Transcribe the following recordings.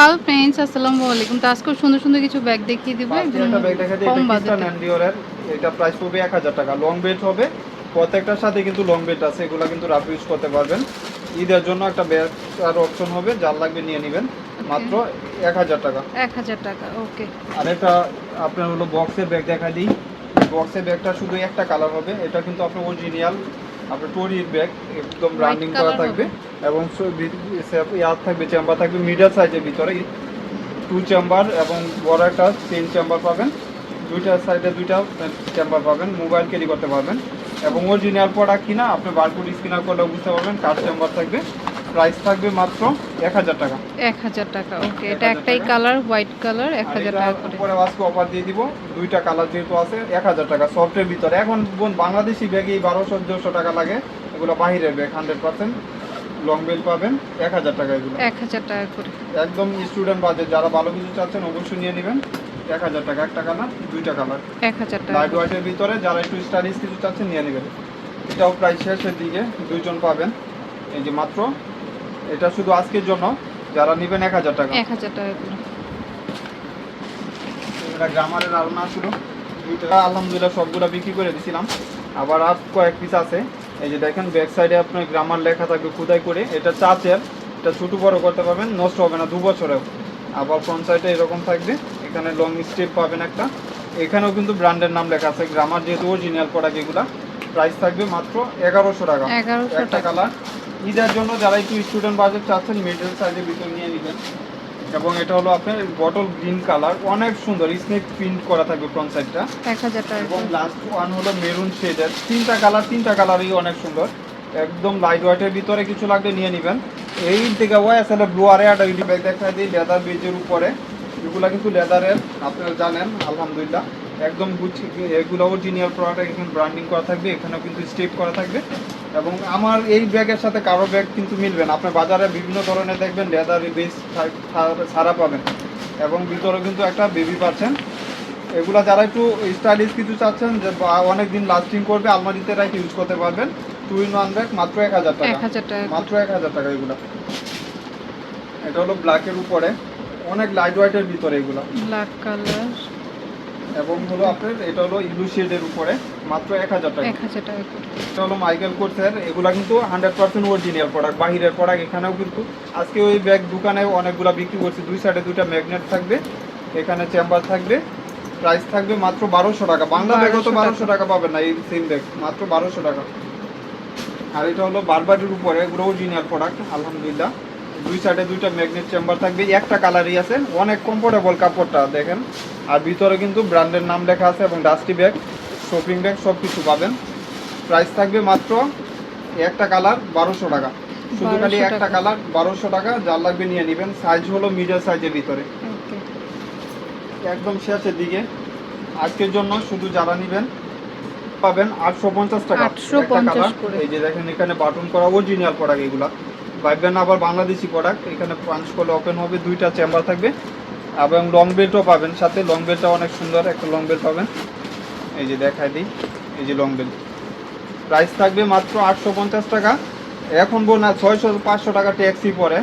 Hello friends আসসালামু আলাইকুম। তো আজকে সুন্দর সুন্দর কিছু ব্যাগ দেখিয়ে দিব। একদম একটা ব্যাগ দেখা যায় কম এটা বাজেটে কিস্টান অ্যান্ডিওরের এটা প্রাইস পড়বে এক হাজার টাকা। লং বেল্ট হবে প্রত্যেকটার সাথে কিন্তু লং বেল্ট আছে এগুলো কিন্তু রাফ ইউজ করতে পারবেন। ঈদের জন্য একটা ব্যাগ আর অপশন হবে যার লাগবে নিয়ে নেবেন। মাত্র এক হাজার টাকা। এক হাজার টাকা ওকে আর একটা আপনার হলো বক্সের ব্যাগ দেখা দিই। বক্সের ব্যাগটা শুধু একটা কালার হবে এটা কিন্তু আপনার অরিজিনাল আপনার টোরির ব্যাগ একদম রানিং করা থাকবে। এবং ইয়ার থাকবে চেম্বার থাকবে মিডিয়াম সাইজের ভিতরে। টু চেম্বার এবং বড় একটা তিন চেম্বার পাবেন। দুইটা সাইডে দুইটা চেম্বার পাবেন মোবাইল ক্যারি করতে পারবেন। এবং অরিজিনাল প্রোডাক্ট কিনা আপনি বারকোড স্ক্যানার করলে বুঝতে পারবেন কার চেম্বার থাকবে। প্রাইস থাকবে মাত্র এক হাজার টাকা। এক হাজার টাকা ওকে এটা একটাই কালার হোয়াইট কালার এক আর হাজার এটা টাকা করে। উপরে আজকে অফার দিয়ে দিব দুইটা কালার যেহেতু আছে এক হাজার টাকা সফটের ভিতরে। এখন বোন বাংলাদেশি ব্যাগই বারোশো দেড়শো টাকা লাগে এগুলো বাহিরের bag hundred percent long bell পাবেন এক হাজার টাকা এগুলো। এক হাজার টাকা করে। একদম স্টুডেন্ট বাজেট যারা ভালো কিছু চাচ্ছেন অবশ্যই নিয়ে নেবেন এক হাজার টাকা একটা কালার দুইটা কালার এক হাজার টাকা লাইট ভিতরে যারা একটু স্টাইলিশ কিছু চাচ্ছেন নিয়ে নেবেন। এটাও প্রায় শেষের দিকে দুইজন পাবেন এই যে মাত্র এটা শুধু আজকের জন্য? যারা নেবেন এক হাজার টাকা। এক হাজার টাকা এটা গ্রামারের আলনা ছিল। দুইটা আলহামদুলিল্লাহ সবগুলো বিক্রি করে দিছিলাম। আবার আর কয়েক পিস আছে। এই যে দেখেন ব্যাক সাইডে আপনার গ্রামার লেখা থাকবে খুদাই করে। এটা চাচের। এটা ছোটো বড় করতে পারবেন নষ্ট হবে না দু বছরেও। আবার ফ্রন্ট সাইডে এরকম থাকবে। এখানে লং স্টেপ পাবেন একটা। এখানেও কিন্তু ব্র্যান্ডের নাম লেখা আছে। গ্রামার যেহেতু অরিজিনাল প্রোডাক্ট এগুলা প্রাইস থাকবে মাত্র এগারোশো টাকা। একটা টাকা। কালার ঈদের জন্য যারা একটু স্টুডেন্ট বাজেট চাচ্ছেন মিডল সাইজের ভিতর নিয়ে নেবেন। এবং এটা হলো আপনার বটল গ্রিন কালার অনেক সুন্দর স্নেক প্রিন্ট করা থাকবে ফ্রন্ট সাইডটা টাকা। এবং লাস্ট ওয়ান হলো মেরুন শেডের তিনটা কালার তিনটা কালারই অনেক সুন্দর। একদম লাইট হোয়াইটের ভিতরে কিছু লাগলে নিয়ে নেবেন। এই থেকে ওয়াই আসলে ব্লু আরে একটা ইউটি ব্যাগ দেখা দিই লেদার বেজের উপরে। এগুলা কিন্তু লেদারের আপনারা জানেন আলহামদুলিল্লাহ। একদম গুছি এগুলো অরিজিনাল প্রোডাক্ট এখানে ব্র্যান্ডিং করা থাকবে এখানেও কিন্তু স্টেপ করা থাকবে এবং আমার এই ব্যাগের সাথে কারও ব্যাগ কিন্তু মিলবে না। আপনি বাজারে বিভিন্ন ধরনের দেখবেন লেদার বেস সারা পাবেন এবং ভিতরে কিন্তু একটা বেবি পাচ্ছেন। এগুলা যারা একটু স্টাইলিশ কিছু চাচ্ছেন যে অনেক দিন লাস্টিং করবে আলমারিতে রাখি ইউজ করতে পারবেন। টু ইন ওয়ান ব্যাগ মাত্র এক হাজার টাকা। মাত্র এক হাজার টাকা এগুলা। এটা হলো ব্ল্যাকের উপরে। অনেক লাইট ওয়াইটের ভিতরে এগুলো। ব্ল্যাক কালার এবং হলো আপনার এটা হলো ইলু শেডের উপরে মাত্র এক হাজার টাকা। এক হাজার টাকা এটা হলো মাইকেল কোর্সের এগুলা কিন্তু হান্ড্রেড পার্সেন্ট অরিজিনাল প্রোডাক্ট বাহিরের প্রোডাক্ট এখানেও কিন্তু আজকে ওই ব্যাগ দোকানে অনেকগুলা বিক্রি করছি দুই সাইডে দুইটা ম্যাগনেট থাকবে এখানে চেম্বার থাকবে প্রাইস থাকবে মাত্র বারোশো টাকা। বাংলা ব্যাগও তো বারোশো টাকা। পাবেন না এই সেম ব্যাগ মাত্র বারোশো টাকা। আর এটা হলো বারবাটির উপরে এগুলো অরিজিনাল প্রোডাক্ট আলহামদুলিল্লাহ। দুই সাইডে দুইটা ম্যাগনেট চেম্বার থাকবে একটা কালারই আছে অনেক কমফোর্টেবল কাপড়টা দেখেন। আর ভিতরে কিন্তু ব্র্যান্ডের নাম লেখা আছে এবং ডাস্টি ব্যাগ শপিং ব্যাগ সব কিছু পাবেন। প্রাইস থাকবে মাত্র একটা কালার বারোশো টাকা। শুধু খালি একটা কালার বারোশো টাকা যার লাগবে নিয়ে নেবেন। সাইজ হলো মিডিয়াম সাইজের ভিতরে। একদম শেষের দিকে। আজকের জন্য শুধু যারা নেবেন পাবেন আটশো পঞ্চাশ টাকা। 850 একটা এই যে দেখেন এখানে বাটন করা অরিজিনাল প্রোডাক্ট এগুলা। ভাববেন না আবার বাংলাদেশি প্রোডাক্ট এখানে পাঞ্চ করলে ওপেন হবে দুইটা চেম্বার থাকবে। এবং লং বেল্টও পাবেন সাথে। লং বেল্টটা অনেক সুন্দর একটা লং বেল্ট পাবেন। এই যে দেখাই দিই এই যে লং বেল্ট প্রাইস থাকবে মাত্র আটশো পঞ্চাশ টাকা। এখন বল না ছয়শো পাঁচশো টাকা ট্যাক্সি পরে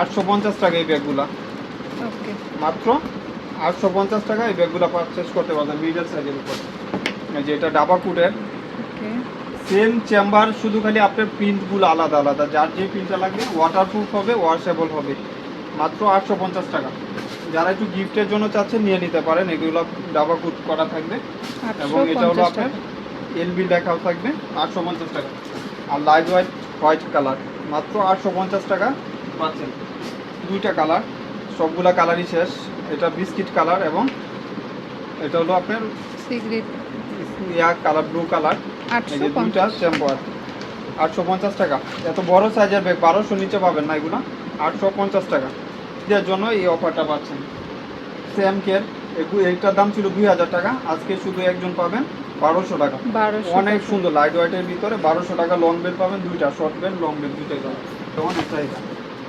আটশো পঞ্চাশ টাকা এই ব্যাগগুলা। মাত্র আটশো পঞ্চাশ টাকা এই ব্যাগগুলো পারচেস করতে পারবেন মিডল সাইজের উপর। এই যে এটা ডাবা কুটের সেম চেম্বার শুধু খালি আপনার প্রিন্টগুলো আলাদা আলাদা। যার যে প্রিন্টটা লাগবে ওয়াটারপ্রুফ হবে ওয়াশেবল হবে। মাত্র আটশো পঞ্চাশ টাকা। যারা একটু গিফটের জন্য চাচ্ছেন নিয়ে নিতে পারেন। এগুলো ডাবা কুট করা থাকবে। এবং এটা হলো আপনার এলবি লেখাও থাকবে। আটশো পঞ্চাশ টাকা। আর লাইট হোয়াইট হোয়াইট কালার মাত্র আটশো পঞ্চাশ টাকা পাচ্ছেন। দুইটা কালার সবগুলা কালারই শেষ। এটা বিস্কিট কালার এবং এটা হলো আপনার সিগারেট ইয়া কালার ব্লু কালার আটশো পঞ্চাশ। টাকা। এত বড় সাইজের ব্যাগ বারোশো নিচে পাবেন না এগুলো। আটশো পঞ্চাশ টাকা। এর জন্য এই অফারটা পাচ্ছেন। সেম কের এইটার দাম ছিল দুই হাজার টাকা। আজকে শুধু একজন পাবেন বারোশো টাকা। অনেক সুন্দর লাইট হোয়াইটের ভিতরে বারোশো টাকা লং বেল পাবেন দুইটা শর্ট বেল লং বেল দুইটাই পাবেন। অনেক চাহিদা।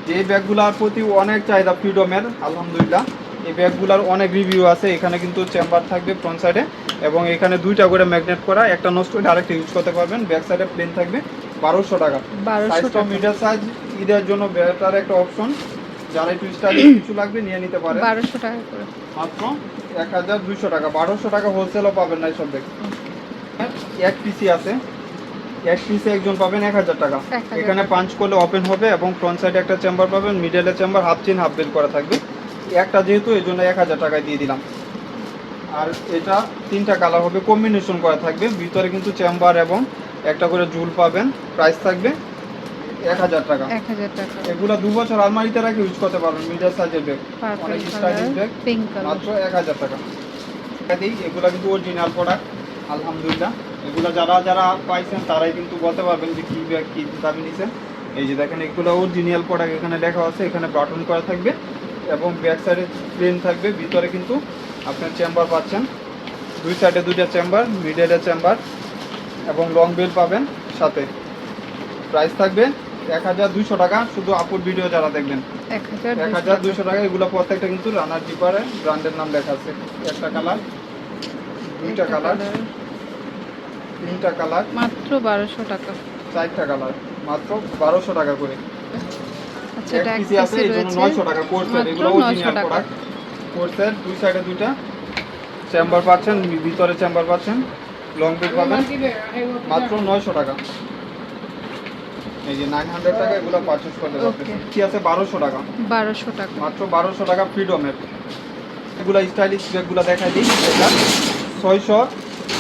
যে এই ব্যাগগুলোর প্রতি অনেক চাহিদা ফ্রিডমের আলহামদুলিল্লাহ। এই ব্যাগগুলোর অনেক রিভিউ আছে। এখানে কিন্তু চেম্বার থাকবে ফ্রন্ট সাইডে এবং এখানে দুইটা করে ম্যাগনেট করা একটা নষ্ট হলে আরেকটা ইউজ করতে পারবেন। ব্যাক সাইডে প্লেন থাকবে বারোশো টাকা। বারোশো সাইজটা টাকা। মিডিয়াম সাইজ ঈদের জন্য বেটার একটা অপশন যারা একটু স্টাইলিশ কিছু লাগবে নিয়ে নিতে পারে। বারোশো টাকা করে। মাত্র এক হাজার দুইশো টাকা। বারোশো টাকা হোলসেলও পাবেন না এইসব ব্যাগ এক পিসি আছে। এক পিসে একজন পাবেন এক হাজার টাকা। এখানে পাঞ্চ করলে ওপেন হবে এবং ফ্রন্ট সাইডে একটা চেম্বার পাবেন মিডলে chamber half chain half bell করা থাকবে। একটা যেহেতু এই জন্য এক হাজার টাকায় দিয়ে দিলাম। আর এটা তিনটা কালার হবে। কম্বিনেশন করা থাকবে। ভিতরে কিন্তু চেম্বার এবং একটা করে ঝুল পাবেন। প্রাইস থাকবে এক হাজার টাকা। এক হাজার টাকা। এগুলো দু বছর আলমারিতে রেখে ইউজ করতে পারবেন। মিডিয়াম সাইজের ব্যাগ অনেক স্টাইলিশ ব্যাগ মাত্র এক হাজার টাকা। দিই। এগুলো কিন্তু অরিজিনাল প্রোডাক্ট আলহামদুলিল্লাহ। এগুলো যারা যারা পাইছেন তারাই কিন্তু বলতে পারবেন যে কী ব্যাগ কী দামি নিছেন। এই যে দেখেন এগুলো অরিজিনাল প্রোডাক্ট এখানে লেখা আছে। এখানে বাটন করা থাকবে এবং ব্যাক সাইডে প্লেন থাকবে। ভিতরে কিন্তু আপনার চেম্বার পাচ্ছেন। দুই সাইডে দুইটা চেম্বার মিডলে চেম্বার এবং লং বেল পাবেন সাথে। প্রাইস থাকবে এক হাজার দুইশো টাকা শুধু আপুর ভিডিও যারা দেখবেন। এক হাজার দুইশো টাকা। এগুলো প্রত্যেকটা কিন্তু রানার ডিপারে ব্র্যান্ডের নাম লেখা আছে। একটা কালার দুইটা কালার তিনটা কালার মাত্র বারোশো টাকা। চারটা কালার মাত্র বারোশো টাকা করে। আচ্ছা এটা আছে এই জন্য নয়শো টাকা মাত্র এগুলো 900 অরিজিনাল প্রোডাক্ট কোর্সের দুই সাইডে দুইটা। চেম্বার পাচ্ছেন ভিতরে চেম্বার পাচ্ছেন লং বেড পাবেন। মাত্র নয়শো টাকা। এই যে নাইন হান্ড্রেড টাকা এগুলো পারচেস করতে পারবেন কি আছে? বারোশো টাকা। বারোশো টাকা। মাত্র বারোশো টাকা ফ্রিডমের এগুলো স্টাইলিশ ব্যাগগুলো দেখাই দিই। এটা ছয়শো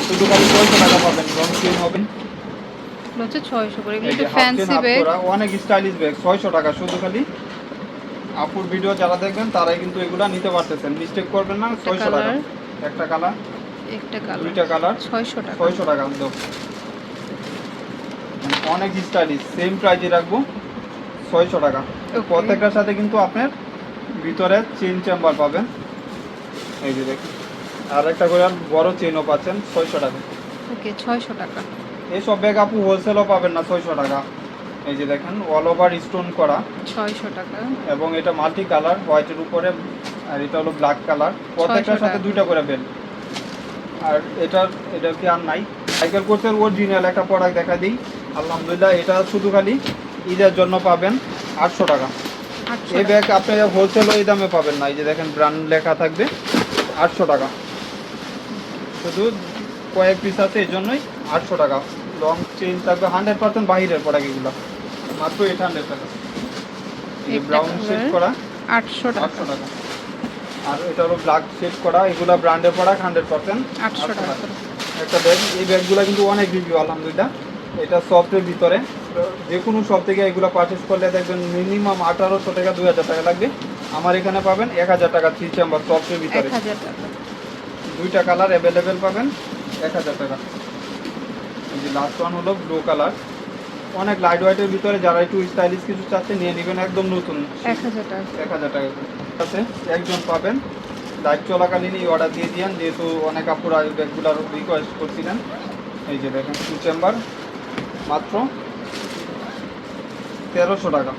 শুধু খালি ছয়শো টাকা পাবেন। রং চেন হবেন হচ্ছে ছয়শো করে। এগুলো ফ্যান্সি ব্যাগ অনেক স্টাইলিশ ব্যাগ ছয়শো টাকা শুধু খালি আপুর ভিডিও যারা দেখবেন তারাই কিন্তু এগুলা নিতে পারতেছেন। মিস্টেক করবেন না ছয়শো টাকা। একটা কালার। একটা কালার। দুইটা কালার। ছয়শো টাকা। ছয়শো টাকা দাও মানে অনেক স্টাইলিশ সেম প্রাইজে রাখব ছয়শো টাকা. প্রত্যেকটার সাথে কিন্তু আপনার ভিতরে চেন চেম্বার পাবেন। এই যে দেখুন। আর একটা করে বড় চেনও পাচ্ছেন ছয়শো টাকা। ওকে ছয়শো টাকা। এইসব ব্যাগ আপু হোলসেলও পাবেন না ছয়শো টাকা। এই যে দেখেন অল ওভার স্টোন করা। ছয়শো টাকা। এবং এটা মাল্টি কালার হোয়াইটের উপরে আর এটা হলো ব্ল্যাক কালার প্রত্যেকটার সাথে দুইটা করে বেল আর এটার এটা কি আর নাই? সাইকেল কোর্সের অরিজিনাল একটা প্রোডাক্ট দেখা দিই। আলহামদুলিল্লাহ এটা শুধু খালি ঈদের জন্য পাবেন আটশো টাকা। এই ব্যাগ আপনি হোলসেল এই দামে পাবেন না। এই যে দেখেন ব্র্যান্ড লেখা থাকবে আটশো টাকা। শুধু কয়েক পিস আছে এই জন্যই আটশো টাকা। লং চেইন থাকবে হান্ড্রেড পার্সেন্ট বাহিরের প্রোডাক্ট এগুলো। মাত্র এইট হান্ড্রেড টাকা এটা ব্রাউন শেড করা আটশো টাকা। আটশো টাকা। আর এটা হলো ব্ল্যাক শেড করা এগুলো প্রোডাক্ট হান্ড্রেড পার্সেন্ট আটশো টাকা একটা ব্যাগ এই ব্যাগগুলো কিন্তু অনেক রিভিউ আলহামদুলিল্লাহ। এটা সফটের ভিতরে। যে কোনো শপ থেকে এগুলো পারচেস করলে দেখবেন মিনিমাম আঠারোশো টাকা দুই হাজার টাকা লাগবে। আমার এখানে পাবেন এক হাজার টাকা থ্রি চেম্বার সফটের ভিতরে। দুইটা কালার অ্যাভেলেবেল পাবেন এক হাজার টাকা। লাস্ট ওয়ান হলো ব্লু কালার অনেক লাইট ওয়াইটের ভিতরে যারা একটু স্টাইলিশ কিছু চাচ্ছে নিয়ে নেবেন একদম নতুন। এক হাজার টাকা। এক হাজার টাকা আছে একজন পাবেন। লাইভ চলাকালীনই অর্ডার দিয়ে দিয়েন। যেহেতু অনেক আপুরা ব্যাগগুলোর রিকোয়েস্ট করছিলেন। এই যে দেখেন টু চেম্বার মাত্র তেরোশো টাকা।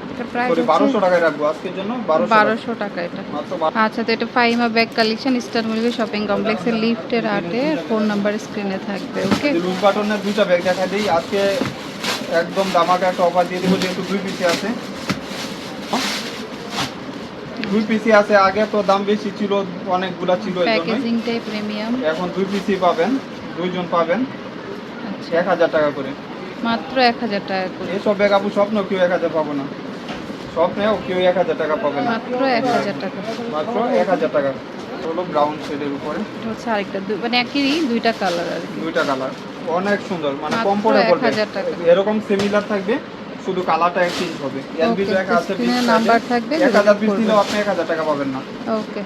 সরি বারোশো টাকায় রাখব আজকের জন্য। বারোশো টাকা। এটা। মাত্র আচ্ছা তো এটা ফাইমা ব্যাগ কালেকশন স্টার মুলবি শপিং কমপ্লেক্সের লিফটের আটে ফোন নাম্বার স্ক্রিনে থাকবে ওকে লুজ বাটনের দুইটা ব্যাগ দেখা দিই। আজকে একদম দামাকা একটা অফার দিয়ে দেবো যেহেতু দুই পিসি আছে। দুই পিসি আছে আগে তো দাম বেশি ছিল অনেকগুলা ছিল প্যাকেজিংটাই প্রিমিয়াম এখন দুই পিসি পাবেন দুইজন পাবেন। আচ্ছা। এক হাজার টাকা করে। মাত্র এক হাজার টাকা করে। এইসব ব্যাগ আপু স্বপ্ন কেউ এক হাজার পাবো না। স্বপ্নেও কেউ এক হাজার টাকা পাবে না। মাত্র এক হাজার টাকা। মাত্র এক হাজার টাকা। হলো ব্রাউন শেডের উপরে। হচ্ছে আরেকটা মানে একই দুইটা কালার আর দুইটা কালার অনেক সুন্দর মানে কম 1000 এরকম সিমিলার থাকবে শুধু কালারটা চেঞ্জ হবে। এলবি ব্যাগ আছে screen নাম্বার থাকবে, এক হাজার পিস যোগাযোগ আপনি এক হাজার টাকা পাবেন না। ওকে